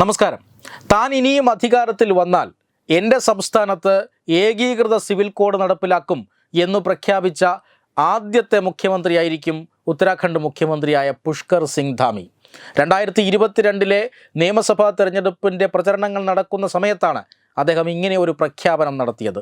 നമസ്കാരം. താൻ ഇനിയും അധികാരത്തിൽ വന്നാൽ എന്റെ സംസ്ഥാനത്ത് ഏകീകൃത സിവിൽ കോഡ് നടപ്പിലാക്കും എന്ന് പ്രഖ്യാപിച്ച ആദ്യത്തെ മുഖ്യമന്ത്രിയായിരിക്കും ഉത്തരാഖണ്ഡ് മുഖ്യമന്ത്രിയായ പുഷ്കർ സിംഗ് ധാമി. രണ്ടായിരത്തി ഇരുപത്തിരണ്ടിലെ നിയമസഭാ തെരഞ്ഞെടുപ്പിന്റെ പ്രചരണങ്ങൾ നടക്കുന്ന സമയത്താണ് അദ്ദേഹം ഇങ്ങനെ ഒരു പ്രഖ്യാപനം നടത്തിയത്.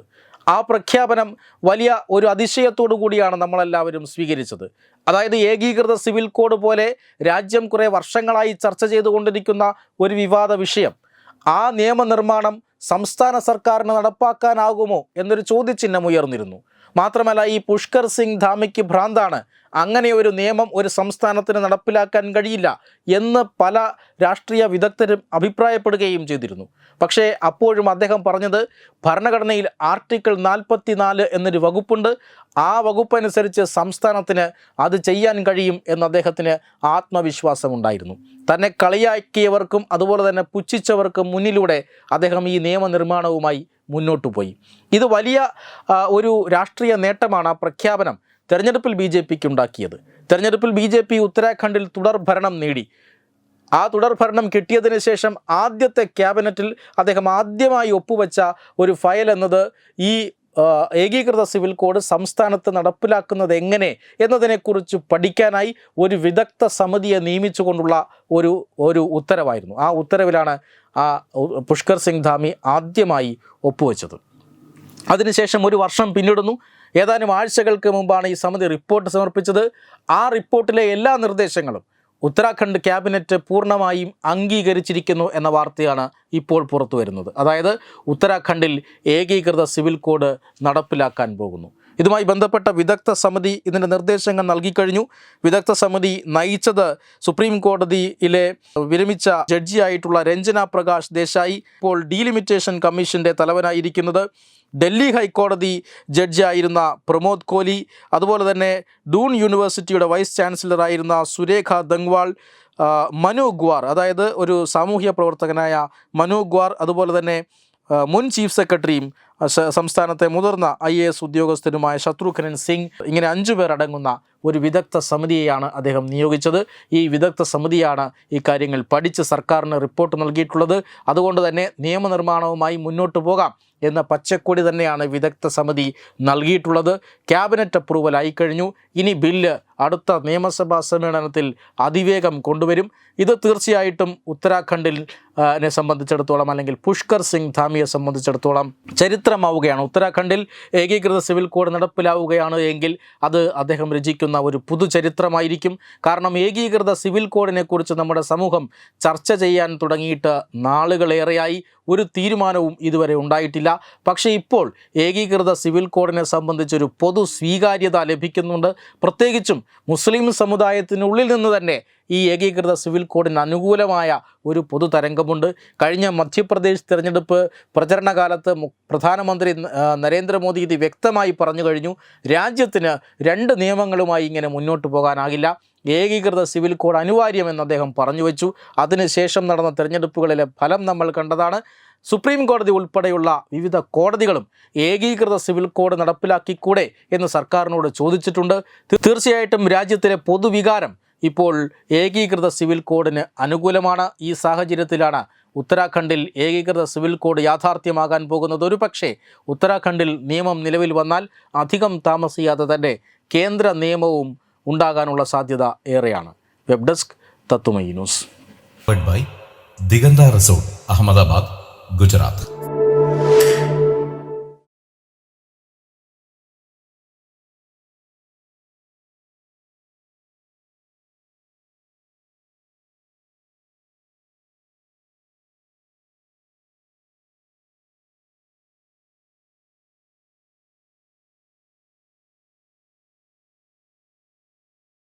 ആ പ്രഖ്യാപനം വലിയ ഒരു അതിശയത്തോടു കൂടിയാണ് നമ്മളെല്ലാവരും സ്വീകരിച്ചത്. അതായത് ഏകീകൃത സിവിൽ കോഡ് പോലെ രാജ്യം കുറേ വർഷങ്ങളായി ചർച്ച ചെയ്തുകൊണ്ടിരിക്കുന്ന ഒരു വിവാദ വിഷയം. ആ നിയമനിർമ്മാണം സംസ്ഥാന സർക്കാരിന് നടപ്പാക്കാനാകുമോ എന്നൊരു ചോദ്യചിഹ്നം ഉയർന്നിരുന്നു. മാത്രമല്ല ഈ പുഷ്കർ സിംഗ് ധാമിക്ക് ഭ്രാന്താണ്. അങ്ങനെ ഒരു നിയമം ഒരു സംസ്ഥാനത്തിന് നടപ്പിലാക്കാൻ കഴിയില്ല എന്ന് പല രാഷ്ട്രീയ വിദഗ്ധരും അഭിപ്രായപ്പെടുകയും ചെയ്തിരുന്നു. പക്ഷേ അപ്പോഴും അദ്ദേഹം പറഞ്ഞത് ഭരണഘടനയിൽ ആർട്ടിക്കിൾ നാൽപ്പത്തി നാല് എന്നൊരു വകുപ്പുണ്ട്. ആ വകുപ്പനുസരിച്ച് സംസ്ഥാനത്തിന് അത് ചെയ്യാൻ കഴിയും എന്ന് അദ്ദേഹത്തിന് ആത്മവിശ്വാസമുണ്ടായിരുന്നു. തന്നെ കളിയാക്കിയവർക്കും അതുപോലെ തന്നെ പുച്ഛിച്ചവർക്കും മുന്നിലൂടെ അദ്ദേഹം ഈ നിയമനിർമ്മാണവുമായി മുന്നോട്ട് പോയി ഇത് വലിയ ഒരു രാഷ്ട്രീയ നേട്ടമാണ് ആ പ്രഖ്യാപനം തെരഞ്ഞെടുപ്പിൽ ബി ജെ പിക്ക് ഉണ്ടാക്കിയത്. തെരഞ്ഞെടുപ്പിൽ ബി ജെ പി ഉത്തരാഖണ്ഡിൽ തുടർ ഭരണം നേടി. ആ തുടർ ഭരണം കിട്ടിയതിന് ശേഷം ആദ്യത്തെ ക്യാബിനറ്റിൽ അദ്ദേഹം ആദ്യമായി ഒപ്പുവെച്ച ഒരു ഫയൽ എന്നത് ഈ ഏകീകൃത സിവിൽ കോഡ് സംസ്ഥാനത്ത് നടപ്പിലാക്കുന്നത് എങ്ങനെ എന്നതിനെക്കുറിച്ച് പഠിക്കാനായി ഒരു വിദഗ്ധ സമിതിയെ നിയമിച്ചുകൊണ്ടുള്ള ഒരു ഒരു ഉത്തരവായിരുന്നു. ആ ഉത്തരവിലാണ് ആ പുഷ്കർ സിംഗ് ധാമി ആദ്യമായി ഒപ്പുവെച്ചത്. അതിനുശേഷം ഒരു വർഷം പിന്നിടുന്നു. ഏതാനും ആഴ്ചകൾക്ക് മുമ്പാണ് ഈ സമിതി റിപ്പോർട്ട് സമർപ്പിച്ചത്. ആ റിപ്പോർട്ടിലെ എല്ലാ നിർദ്ദേശങ്ങളും ഉത്തരാഖണ്ഡ് ക്യാബിനറ്റ് പൂർണമായും അംഗീകരിച്ചിരിക്കുന്നു എന്ന വാർത്തയാണ് ഇപ്പോൾ പുറത്തു വരുന്നത് അതായത് ഉത്തരാഖണ്ഡിൽ ഏകീകൃത സിവിൽ കോഡ് നടപ്പിലാക്കാൻ പോകുന്നു. ഇതുമായി ബന്ധപ്പെട്ട വിദഗ്ധ സമിതി ഇതിന്റെ നിർദ്ദേശങ്ങൾ നൽകിക്കഴിഞ്ഞു. വിദഗ്ധ സമിതി നയിച്ചത് സുപ്രീം കോടതിയിലെ വിരമിച്ച ജഡ്ജിയായിട്ടുള്ള രഞ്ജന പ്രകാശ് ദേശായി ഇപ്പോൾ ഡീലിമിറ്റേഷൻ കമ്മീഷന്റെ തലവനായിരിക്കുന്നത്. ഡൽഹി ഹൈക്കോടതി ജഡ്ജിയായിരുന്ന പ്രമോദ് കോലി അതുപോലെ തന്നെ ഡൂൺ യൂണിവേഴ്സിറ്റിയുടെ വൈസ് ചാൻസലറായിരുന്ന സുരേഖ ദങ്വാൾ മനു ഗ്വാർ അതായത് ഒരു സാമൂഹ്യ പ്രവർത്തകനായ മനു ഗ്വാർ അതുപോലെ തന്നെ മുൻ ചീഫ് സെക്രട്ടറിയും സംസ്ഥാനത്തെ മുതിർന്ന ഐ എ എസ് ഉദ്യോഗസ്ഥനുമായ ശത്രുഘ്നൻ സിംഗ് ഇങ്ങനെ അഞ്ചു പേർ അടങ്ങുന്ന ഒരു വിദഗ്ധ സമിതിയെയാണ് അദ്ദേഹം നിയോഗിച്ചത്. ഈ വിദഗ്ധ സമിതിയാണ് ഈ കാര്യങ്ങൾ പഠിച്ച് സർക്കാരിന് റിപ്പോർട്ട് നൽകിയിട്ടുള്ളത്. അതുകൊണ്ട് തന്നെ നിയമനിർമ്മാണവുമായി മുന്നോട്ട് പോകാം എന്ന പച്ചക്കൊടി തന്നെയാണ് വിദഗ്ധ സമിതി നൽകിയിട്ടുള്ളത്. ക്യാബിനറ്റ് അപ്രൂവൽ ആയിക്കഴിഞ്ഞു ഇനി ബില്ല് അടുത്ത നിയമസഭാ സമ്മേളനത്തിൽ അതിവേഗം കൊണ്ടുവരും. ഇത് തീർച്ചയായിട്ടും ഉത്തരാഖണ്ഡിൽ സംബന്ധിച്ചിടത്തോളം അല്ലെങ്കിൽ പുഷ്കർ സിംഗ് ധാമിയെ സംബന്ധിച്ചിടത്തോളം ചരിത്രമാവുകയാണ്. ഉത്തരാഖണ്ഡിൽ ഏകീകൃത സിവിൽ കോഡ് നടപ്പിലാവുകയാണ് എങ്കിൽ അത് അദ്ദേഹം രചിക്കുന്ന ഒരു പുതുചരിത്രമായിരിക്കും കാരണം ഏകീകൃത സിവിൽ കോഡിനെക്കുറിച്ച് നമ്മുടെ സമൂഹം ചർച്ച ചെയ്യാൻ തുടങ്ങിയിട്ട് നാളുകളേറെയായി. ഒരു തീരുമാനവും ഇതുവരെ ഉണ്ടായിട്ടില്ല. പക്ഷേ ഇപ്പോൾ ഏകീകൃത സിവിൽ കോഡിനെ സംബന്ധിച്ചൊരു പൊതു സ്വീകാര്യത ലഭിക്കുന്നുണ്ട്. പ്രത്യേകിച്ചും മുസ്ലിം സമുദായത്തിനുള്ളിൽ നിന്ന് തന്നെ ഈ ഏകീകൃത സിവിൽ കോഡിന് അനുകൂലമായ ഒരു പൊതുതരംഗമുണ്ട് കഴിഞ്ഞ മധ്യപ്രദേശ് തിരഞ്ഞെടുപ്പ് പ്രചരണകാലത്ത് പ്രധാനമന്ത്രി നരേന്ദ്രമോദി ഇത് വ്യക്തമായി പറഞ്ഞു കഴിഞ്ഞു. രാജ്യത്തിന് രണ്ട് നിയമങ്ങളുമായി ഇങ്ങനെ മുന്നോട്ട് പോകാനാകില്ല. ഏകീകൃത സിവിൽ കോഡ് അനിവാര്യമെന്ന് അദ്ദേഹം പറഞ്ഞു വെച്ചു. അതിനുശേഷം നടന്ന തെരഞ്ഞെടുപ്പുകളിലെ ഫലം നമ്മൾ കണ്ടതാണ്. സുപ്രീം കോടതി ഉൾപ്പെടെയുള്ള വിവിധ കോടതികളും ഏകീകൃത സിവിൽ കോഡ് നടപ്പിലാക്കിക്കൂടെ എന്ന് സർക്കാരിനോട് ചോദിച്ചിട്ടുണ്ട്. തീർച്ചയായിട്ടും രാജ്യത്തിലെ പൊതുവികാരം ഇപ്പോൾ ഏകീകൃത സിവിൽ കോഡിന് അനുകൂലമാണ്. ഈ സാഹചര്യത്തിലാണ് ഉത്തരാഖണ്ഡിൽ ഏകീകൃത സിവിൽ കോഡ് യാഥാർത്ഥ്യമാകാൻ പോകുന്നത്. ഒരു പക്ഷേ ഉത്തരാഖണ്ഡിൽ നിയമം നിലവിൽ വന്നാൽ അധികം താമസിയാതെ തന്നെ കേന്ദ്ര നിയമവും ഉണ്ടാകാനുള്ള സാധ്യത ഏറെയാണ്. വെബ് ഡെസ്ക് തത്തുമൈ news. By Diganta resort Ahmedabad Gujarat.